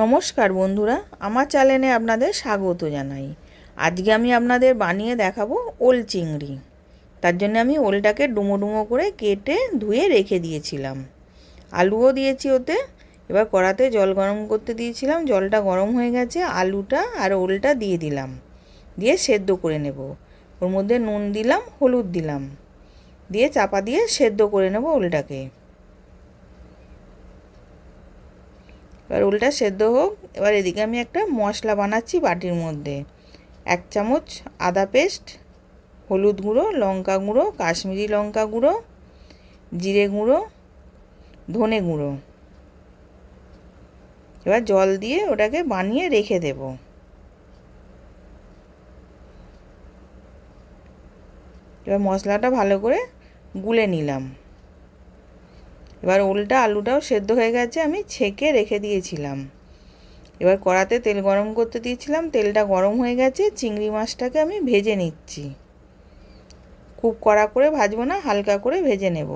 নমস্কার বন্ধুরা, আমার চ্যানেলে আপনাদের স্বাগত জানাই। আজকে আমি আপনাদের বানিয়ে দেখাবো ওল চিংড়ি। তার জন্য আমি ওলটাকে ডুমো ডুমো করে কেটে ধুয়ে রেখে দিয়েছিলাম। আলুও দিয়েছি ওতে, এবার কড়াতে জল গরম করতে দিয়েছিলাম, জলটা গরম হয়ে গেছে, আলুটা আর ওলটা দিয়ে দিলাম। দিয়ে সেদ্ধ করে নেব। ওর মধ্যে নুন দিলাম, হলুদ দিলাম। দিয়ে চাপা দিয়ে সেদ্ধ করে নেব ওলটাকে। এবার উলটা সেদ্ধ হোক। এবার এদিকে আমি একটা মশলা বানাচ্ছি বাটির মধ্যে। এক চামচ আদা পেস্ট, হলুদ গুঁড়ো, লঙ্কা গুঁড়ো, কাশ্মীরি লঙ্কা গুঁড়ো, জিরে গুঁড়ো, ধনে গুঁড়ো। এবার জল দিয়ে ওটাকে বানিয়ে রেখে দেব। এবার মশলাটা ভালো করে গুলে নিলাম। এবার ওলটা আলুটাও সেদ্ধ হয়ে গেছে, আমি ছেঁকে রেখে দিয়েছিলাম। এবার কড়াতে তেল গরম করতে দিয়েছিলাম, তেলটা গরম হয়ে গেছে, চিংড়ি মাছটাকে আমি ভেজে নিচ্ছি। খুব কড়া করে ভাজবো না, হালকা করে ভেজে নেব।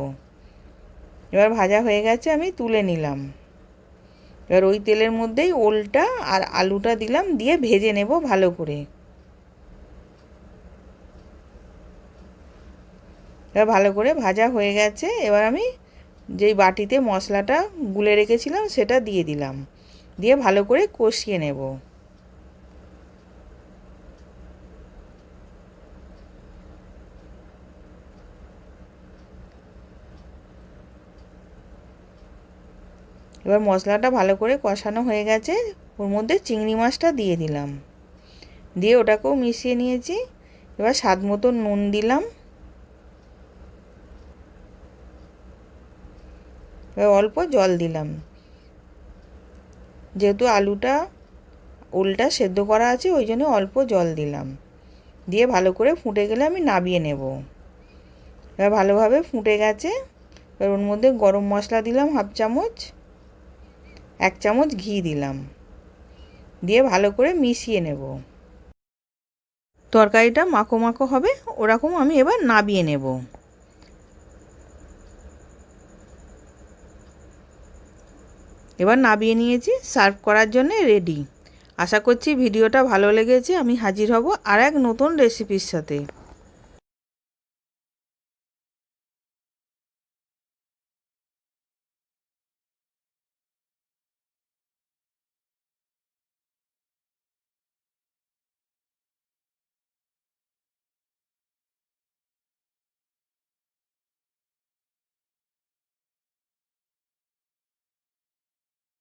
এবার ভাজা হয়ে গেছে, আমি তুলে নিলাম। এবার ওই তেলের মধ্যেই ওলটা আর আলুটা দিলাম, দিয়ে ভেজে নেব ভালো করে। এবার ভালো করে ভাজা হয়ে গেছে, এবার আমি যেই বাটিতে মশলাটা গুলে রেখেছিলাম, সেটা দিয়ে দিলাম। দিয়ে ভালো করে কষিয়ে নেব। এবার মশলাটা ভালো করে কষানো হয়ে গেছে। ওর মধ্যে চিংড়ি মাছটা দিয়ে দিলাম। দিয়ে ওটাকেও মিশিয়ে নিয়েছি। এবার স্বাদ মতো নুন দিলাম। অল্প জল দিলাম। যেহেতু আলুটা, ওলটা সেদ্ধ করা আছে, ওই জন্য অল্প জল দিলাম। দিয়ে ভালো করে ফুটে গেলে আমি নাবিয়ে নেব। এবার ভালোভাবে ফুটে গেছে। এবার ওর মধ্যে গরম মশলা দিলাম হাফ চামচ, এক চামচ ঘি দিলাম। দিয়ে ভালো করে মিশিয়ে নেব। তরকারিটা মাখো মাখো হবে, ওরকম আমি এবার নাবিয়ে নেব। এবার নাবিয়ে নিয়েছি, সার্ভ করার জন্য রেডি আশা করছি ভিডিওটা ভালো লেগেছে, আমি হাজির হব আর এক নতুন রেসিপির সাথে।